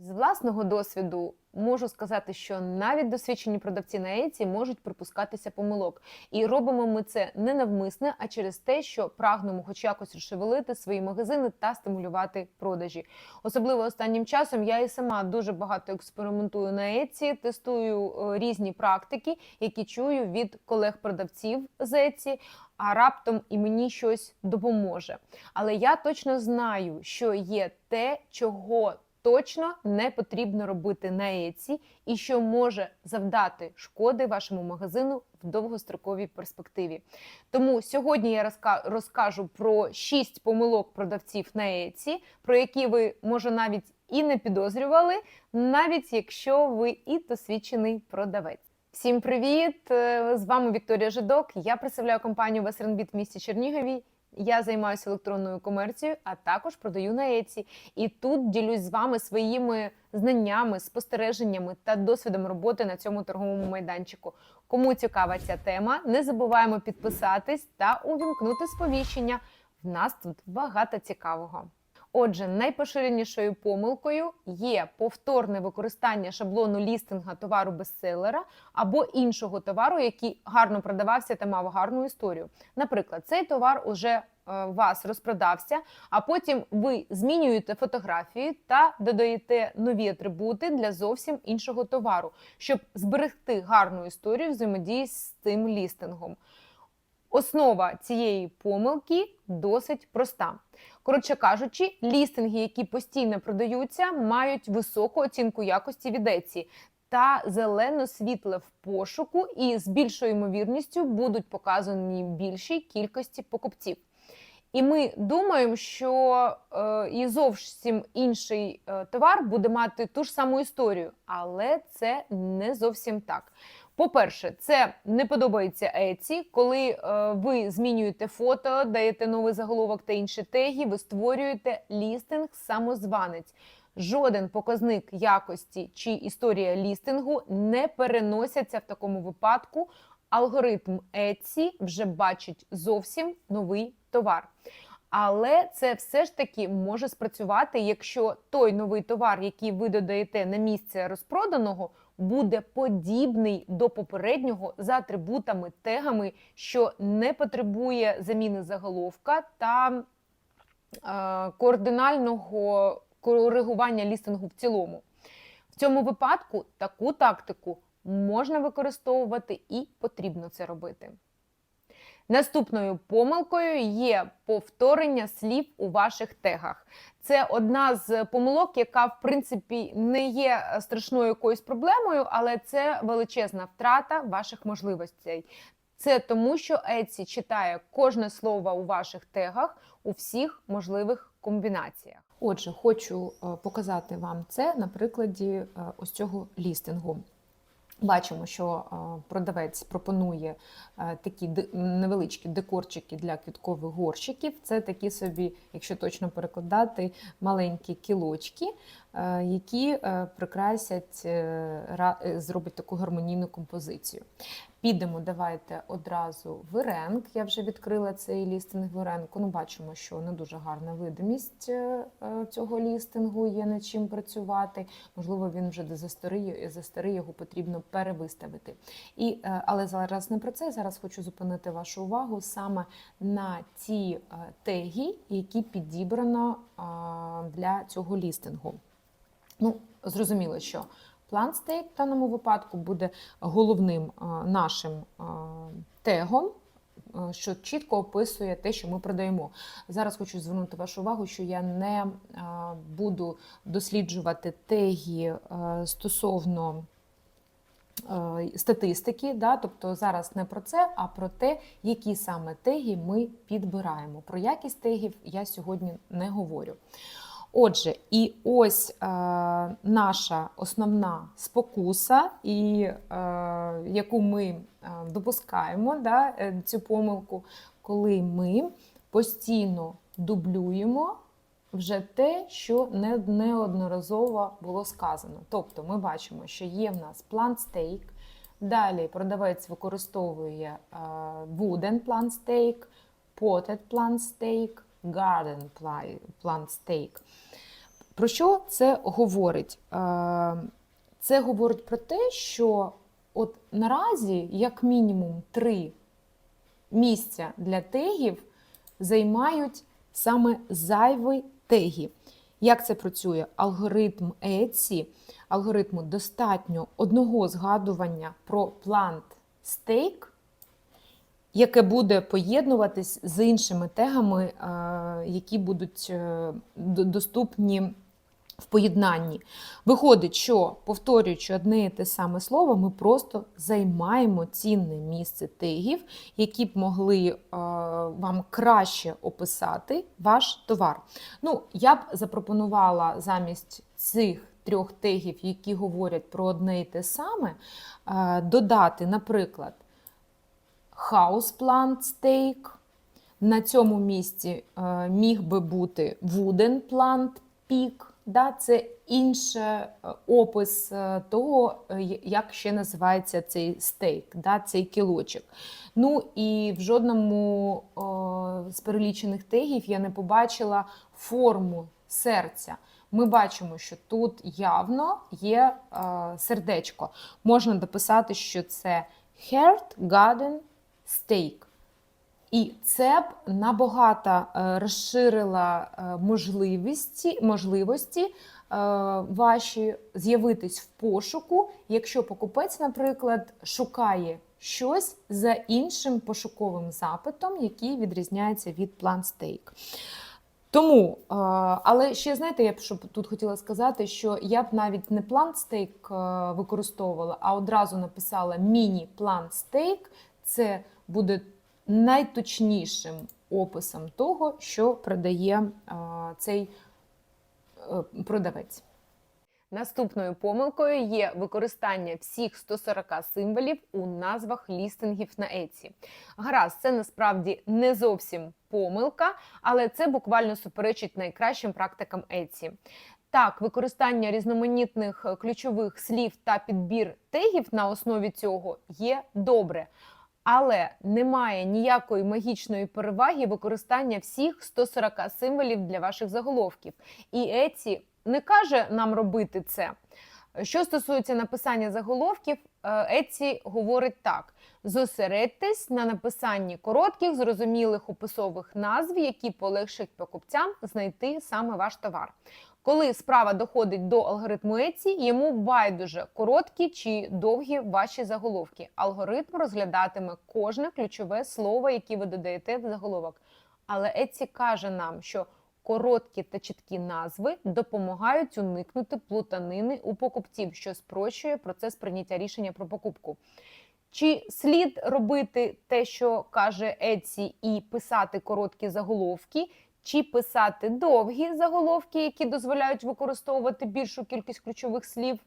З власного досвіду можу сказати, що навіть досвідчені продавці на Еці можуть припускатися помилок. І робимо ми це не навмисне, а через те, що прагнемо хоч якось розшевелити свої магазини та стимулювати продажі. Особливо останнім часом я і сама дуже багато експериментую на Еці, тестую е, різні практики, які чую від колег-продавців з Еці. А раптом і мені щось допоможе. Але я точно знаю, що є те, чого точно не потрібно робити на Еці, і що може завдати шкоди вашому магазину в довгостроковій перспективі. Тому сьогодні я розкажу про 6 помилок продавців на Еці, про які ви може навіть і не підозрювали, навіть якщо ви і досвідчений продавець. Всім привіт! Е, З вами Вікторія Жидок. Я представляю компанію Весернбіт в місті Чернігові. Я займаюся електронною комерцією, а також продаю на Еці. І тут ділюсь з вами своїми знаннями, спостереженнями та досвідом роботи на цьому торговому майданчику. Кому цікава ця тема, не забуваємо підписатись та увімкнути сповіщення. В нас тут багато цікавого. Отже, найпоширенішою помилкою є повторне використання шаблону лістинга товару бестселера або іншого товару, який гарно продавався та мав гарну історію. Наприклад, цей товар уже е, вас розпродався, а потім ви змінюєте фотографії та додаєте нові атрибути для зовсім іншого товару, щоб зберегти гарну історію взаємодії з цим лістингом. Основа цієї помилки досить проста. Коротше кажучи, лістинги, які постійно продаються, мають високу оцінку якості від Etsy та зелено світле в пошуку, і з більшою ймовірністю будуть показані більшій кількості покупців. І ми думаємо, що е, і зовсім інший е, товар буде мати ту ж саму історію, але це не зовсім так. По-перше, це не подобається Еці, коли е, ви змінюєте фото, даєте новий заголовок та інші теги, ви створюєте лістинг самозванець. Жоден показник якості чи історія лістингу не переносяться в такому випадку. Алгоритм Etsy вже бачить зовсім новий товар. Але це все ж таки може спрацювати, якщо той новий товар, який ви додаєте на місце розпроданого, буде подібний до попереднього за атрибутами, тегами, що не потребує заміни заголовка та е, координального коригування лістингу в цілому. В цьому випадку таку тактику можна використовувати і потрібно це робити. Наступною помилкою є повторення слів у ваших тегах. Це одна з помилок, яка в принципі не є страшною якоюсь проблемою, але це величезна втрата ваших можливостей. Це тому, що Etsy читає кожне слово у ваших тегах у всіх можливих комбінаціях. Отже, хочу е, показати вам це на прикладі е, ось цього лістингу. Бачимо, що е, продавець пропонує е, такі невеличкі декорчики для квіткових горщиків. Це такі собі, якщо точно перекладати, маленькі кілочки, е, які прикрасять, зробить таку гармонійну композицію. Підемо, давайте одразу в Еренк. Я вже відкрила цей лістинг в Еренку. Ну, бачимо, що не дуже гарна видимість е, е, цього лістингу, є над чим працювати. Можливо, він вже застарий, застарий його потрібно перевиставити. І, е, але зараз не про це. Зараз хочу зупинити вашу увагу саме на ті теги, які підібрано для цього лістингу. Ну, зрозуміло, що Plant State в даному випадку буде головним е, нашим е, тегом, е, що чітко описує те, що ми продаємо. Зараз хочу звернути вашу увагу, що я не буду досліджувати теги стосовно статистики. Да? Тобто зараз не про це, а про те, які саме теги ми підбираємо. Про якість тегів я сьогодні не говорю. Отже, і ось е, наша основна спокуса, і, е, яку ми е, допускаємо, да, е, цю помилку, коли ми постійно дублюємо вже те, що не, неодноразово було сказано. Тобто ми бачимо, що є в нас plant steak, далі продавець використовує wooden plant steak, potted plant steak, garden plant steak. Про що це говорить? Е, Це говорить про те, що от наразі, як мінімум, три місця для тегів займають саме зайві теги. Як це працює? Алгоритм Etsy, алгоритму достатньо одного згадування про plant stake, яке буде поєднуватись з іншими тегами, е, які будуть е, доступні в поєднанні. Виходить, що повторюючи одне і те саме слово, ми просто займаємо цінне місце тегів, які б могли е, вам краще описати ваш товар. Ну, я б запропонувала замість цих трьох тегів, які говорять про одне і те саме, додати, наприклад, houseplant steak. На цьому місці е, міг би бути wooden plant peak. Да, це інший опис е, того, е, як ще називається цей стейк, да, цей кілочок. Ну і в жодному о, з перелічених тегів я не побачила форму серця. Ми бачимо, що тут явно є е, сердечко. Можна дописати, що це Heart Garden Steak. І це б набагато е, розширило е, можливості, можливості е, ваші з'явитись в пошуку, якщо покупець, наприклад, шукає щось за іншим пошуковим запитом, який відрізняється від Plant Steak. Тому, але ще знаєте, я б що тут хотіла сказати, що я б навіть не Steak е, використовувала, а одразу написала міні Plant Steak. Це буде найточнішим описом того, що продає е, цей е, продавець. Наступною помилкою є використання всіх 140 символів у назвах лістингів на Etsy. Гаразд, це насправді не зовсім помилка, але це буквально суперечить найкращим практикам Etsy. Так, використання різноманітних е, ключових слів та підбір тегів на основі цього є добре. Але немає ніякої магічної переваги використання всіх 140 символів для ваших заголовків. І Etsy не каже нам робити це. Що стосується написання заголовків, е, Etsy говорить так: зосередьтесь на написанні коротких, зрозумілих описових назв, які полегшать покупцям знайти саме ваш товар. Коли справа доходить до алгоритму Etsy, йому байдуже короткі чи довгі ваші заголовки. Алгоритм розглядатиме кожне ключове слово, яке ви додаєте в заголовок. Але Etsy каже нам, що короткі та чіткі назви допомагають уникнути плутанини у покупців, що спрощує процес прийняття рішення про покупку. Чи слід робити те, що каже Etsy, і писати короткі заголовки, чи писати довгі заголовки, які дозволяють використовувати більшу кількість ключових слів?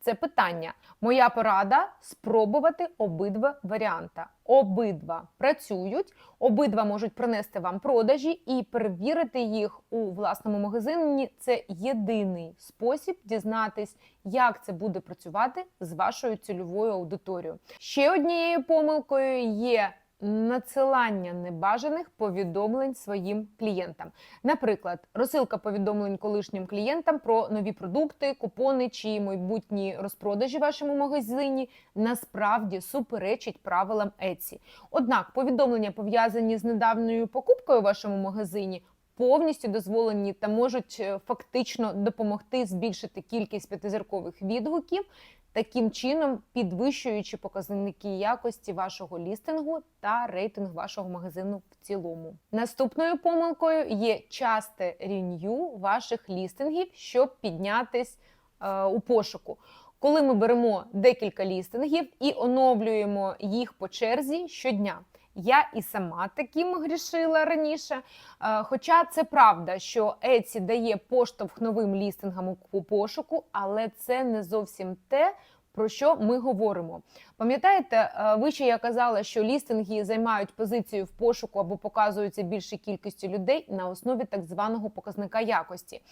Це питання. Моя порада спробувати обидва варіанти. Обидва працюють, обидва можуть принести вам продажі і перевірити їх у власному магазині. Це єдиний спосіб дізнатись, як це буде працювати з вашою цільовою аудиторією. Ще однією помилкою є. Надсилання небажаних повідомлень своїм клієнтам, наприклад, розсилка повідомлень колишнім клієнтам про нові продукти, купони чи майбутні розпродажі в вашому магазині насправді суперечить правилам Etsy. Однак повідомлення пов'язані з недавньою покупкою в вашому магазині. Повністю дозволені та можуть е, фактично допомогти збільшити кількість п'ятизіркових відгуків, таким чином підвищуючи показники якості вашого лістингу та рейтинг вашого магазину в цілому. Наступною помилкою є часте ренью ваших лістингів, щоб піднятись е, у пошуку. Коли ми беремо декілька лістингів і оновлюємо їх по черзі щодня. Я і сама таким грішила раніше. Е, Хоча це правда, що Etsy дає поштовх новим лістингам у пошуку, але це не зовсім те, про що ми говоримо. Пам'ятаєте, е, вище я казала, що лістинги займають позицію в пошуку або показуються більшій кількістю людей на основі так званого показника якості.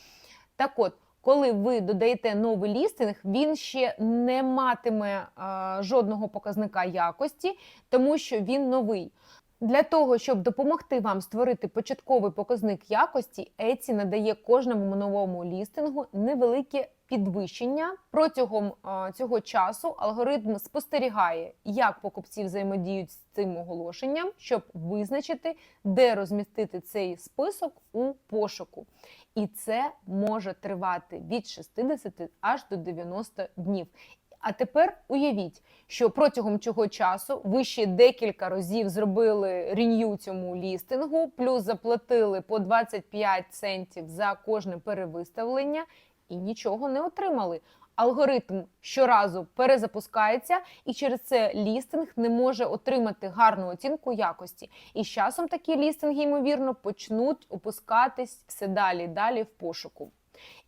Так от, коли ви додаєте новий лістинг, він ще не матиме е, жодного показника якості, тому що він новий. Для того, щоб допомогти вам створити початковий показник якості, Etsy надає кожному новому лістингу невелике підвищення. Протягом а, цього часу алгоритм спостерігає, як покупці взаємодіють з цим оголошенням, щоб визначити, де розмістити цей список у пошуку. І це може тривати від 60 аж до 90 днів. А тепер уявіть, що протягом цього часу ви ще декілька разів зробили ренью цьому лістингу, плюс заплатили по 25 центів за кожне перевиставлення і нічого не отримали. Алгоритм щоразу перезапускається, і через це лістинг не може отримати гарну оцінку якості. І з часом такі лістинги, ймовірно, почнуть опускатись все далі далі в пошуку.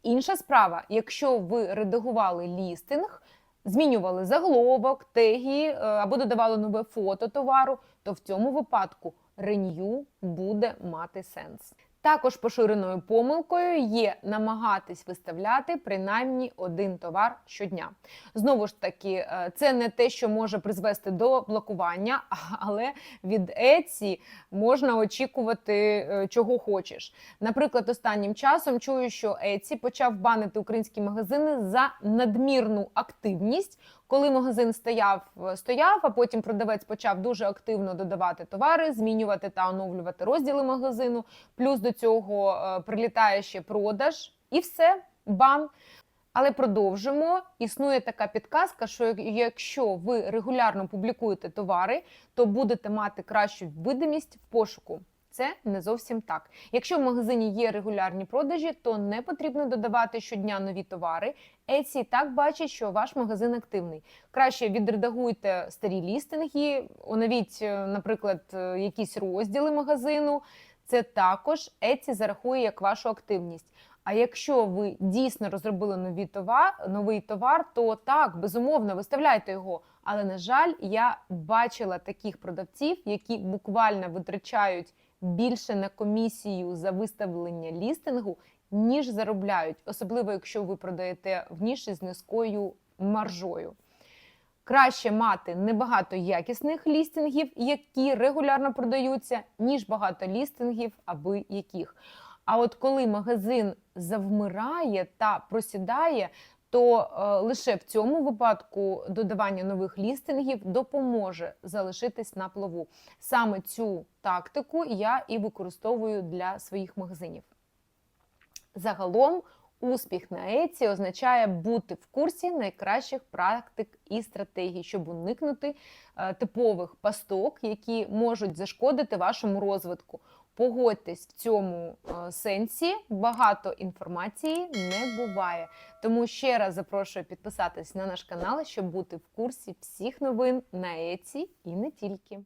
Інша справа, якщо ви редагували лістинг, змінювали заголовок, теги е, або додавали нове фото товару, то в цьому випадку ренью буде мати сенс. Також поширеною помилкою є намагатись виставляти принаймні один товар щодня. Знову ж таки, е, це не те, що може призвести до блокування, але від Etsy можна очікувати е, чого хочеш. Наприклад, останнім часом чую, що Etsy почав банити українські магазини за надмірну активність. Коли магазин стояв, стояв, а потім продавець почав дуже активно додавати товари, змінювати та оновлювати розділи магазину. Плюс до цього е, прилітає ще продаж, і все, бан. Але продовжимо. Існує така підказка, що якщо ви регулярно публікуєте товари, то будете мати кращу видимість в пошуку. Це не зовсім так. Якщо в магазині є регулярні продажі, то не потрібно додавати щодня нові товари. Etsy так бачить, що ваш магазин активний. Краще відредагуйте старі лістинги, оновіть, е, наприклад, е, якісь розділи магазину. Це також Etsy зарахує як вашу активність. А якщо ви дійсно розробили нові товар, новий товар, то так, безумовно, виставляйте його. Але на жаль, я бачила таких продавців, які буквально витрачають більше на комісію за виставлення лістингу, ніж заробляють, особливо якщо ви продаєте в ніші з низькою маржою. Краще мати небагато якісних лістингів, які регулярно продаються, ніж багато лістингів, аби яких. А от коли магазин завмирає та просідає, то е, лише в цьому випадку додавання нових лістингів допоможе залишитись на плаву. Саме цю тактику я і використовую для своїх магазинів. Загалом, успіх на Etsy означає бути в курсі найкращих практик і стратегій, щоб уникнути е, типових пасток, які можуть зашкодити вашому розвитку. Погодьтесь в цьому е, сенсі, багато інформації не буває. Тому ще раз запрошую підписатись на наш канал, щоб бути в курсі всіх новин на Etsy і не тільки.